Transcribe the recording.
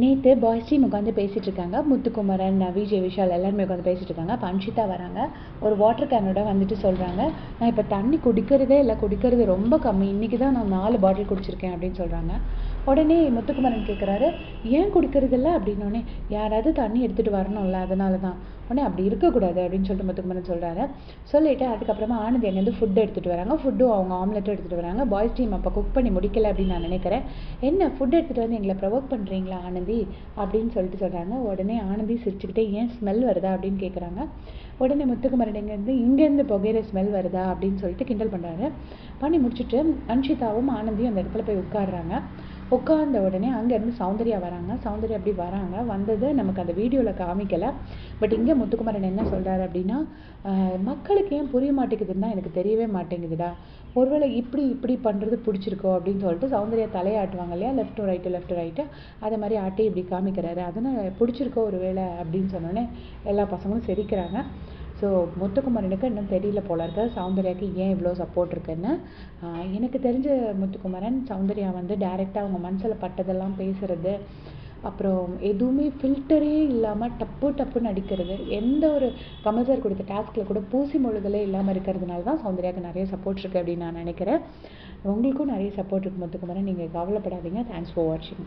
நேற்று boys team உட்காந்து பேசிகிட்டு இருக்காங்க. முத்துக்குமரன் விஜய் விஷால் எல்லாருமே உட்காந்து பேசிகிட்டு இருக்காங்க. பன்ஷிதா வராங்க. ஒரு வாட்டர் கேனோட வந்துட்டு சொல்கிறாங்க நான் இப்போ தண்ணி குடிக்கிறதே இல்லை குடிக்கிறது ரொம்ப கம்மி. இன்றைக்கி தான் நான் நாலு பாட்டில் குடிச்சிருக்கேன் அப்படின்னு சொல்கிறாங்க உடனே முத்துக்குமரன் கேட்குறாரு ஏன் குடிக்கிறது அப்படின்னோடனே யாராவது தண்ணி எடுத்துகிட்டு வரணும்ல அதனால தான் உடனே அப்படி இருக்கக்கூடாது அப்படின்னு சொல்லிட்டு முத்துக்குமரன் சொல்கிறாரு சொல்லிவிட்டு அதுக்கப்புறமா ஆனந்த் அங்கேருந்து ஃபுட் எடுத்துகிட்டு வராங்க. ஃபுட்டும் அவங்க ஆம்லெட்டும் எடுத்துகிட்டு வராங்க. பாய்ஸ் டீம் அப்போ குக் பண்ணி முடிக்கல அப்படின்னு நான் நினைக்கிறேன். என்ன ஃபுட் எடுத்துகிட்டு வந்து எங்களை ப்ரொவோக் பண்ணுறீங்களா ஆனந்தி? அப்படின்னு சொல்லிட்டு சொல்கிறாங்க உடனே ஆனந்தி சிரிச்சுக்கிட்டே ஏன் ஸ்மெல் வருதா? அப்படின்னு கேட்குறாங்க உடனே முத்துக்குமரன் இங்கேருந்து இங்கேருந்து புகையிற ஸ்மெல் வருதா? அப்படின்னு சொல்லிட்டு கிண்டல் பண்ணுறாரு பண்ணி முடிச்சுட்டு அன்ஷிதாவும் ஆனந்தியும் அந்த இடத்துல போய் உட்காடுறாங்க உட்கார்ந்த உடனே அங்கேருந்து சௌந்தர்யா வராங்க. சௌந்தர்யா அப்படி வராங்க. வந்தது நமக்கு அந்த வீடியோவில் காமிக்கலை. பட் இங்கே முத்துக்குமரன் என்ன சொல்கிறாரு அப்படின்னா மக்களுக்கு ஏன் புரிய மாட்டேங்குதுன்னா எனக்கு தெரியவே மாட்டேங்குதுடா. ஒருவேளை இப்படி இப்படி பண்ணுறது பிடிச்சிருக்கோ அப்படின்னு சொல்லிட்டு சௌந்தர்யா தலையாட்டுவாங்க இல்லையா? லெஃப்ட் ரைட்டு லெஃப்ட் ரைட்டு அதை மாதிரி ஆட்டி இப்படி காமிக்கிறாரு. அதனால் பிடிச்சிருக்கோ ஒரு வேளை அப்படின்னு சொன்னோன்னே எல்லா பசங்களும் சிரிக்கிறாங்க. ஸோ முத்துக்குமரனுக்கு இன்னும் தெரியல போல இருக்கு. சௌந்தர்யாவுக்கு ஏன் இவ்வளோ சப்போர்ட் இருக்குன்னு? எனக்கு தெரிஞ்ச முத்துக்குமரன் சௌந்தர்யா வந்து டைரெக்டாக அவங்க மனசில் பட்டதெல்லாம் பேசுகிறது அப்புறம் எதுவுமே ஃபில்டரே இல்லாமல் டப்பு டப்புன்னு அடிக்கிறது எந்த ஒரு கமல் சார் கொடுத்த டாஸ்கில் கூட பூசி மொழுதலே இல்லாமல் இருக்கிறதுனால தான் சௌந்தர்யாவுக்கு நிறைய சப்போர்ட் இருக்குது அப்படின்னு நான் நினைக்கிறேன். உங்களுக்கும் நிறைய சப்போர்ட் இருக்கு முத்துக்குமரன். நீங்கள் கவலைப்படாதீங்க. தேங்க்ஸ் ஃபார் வாட்சிங்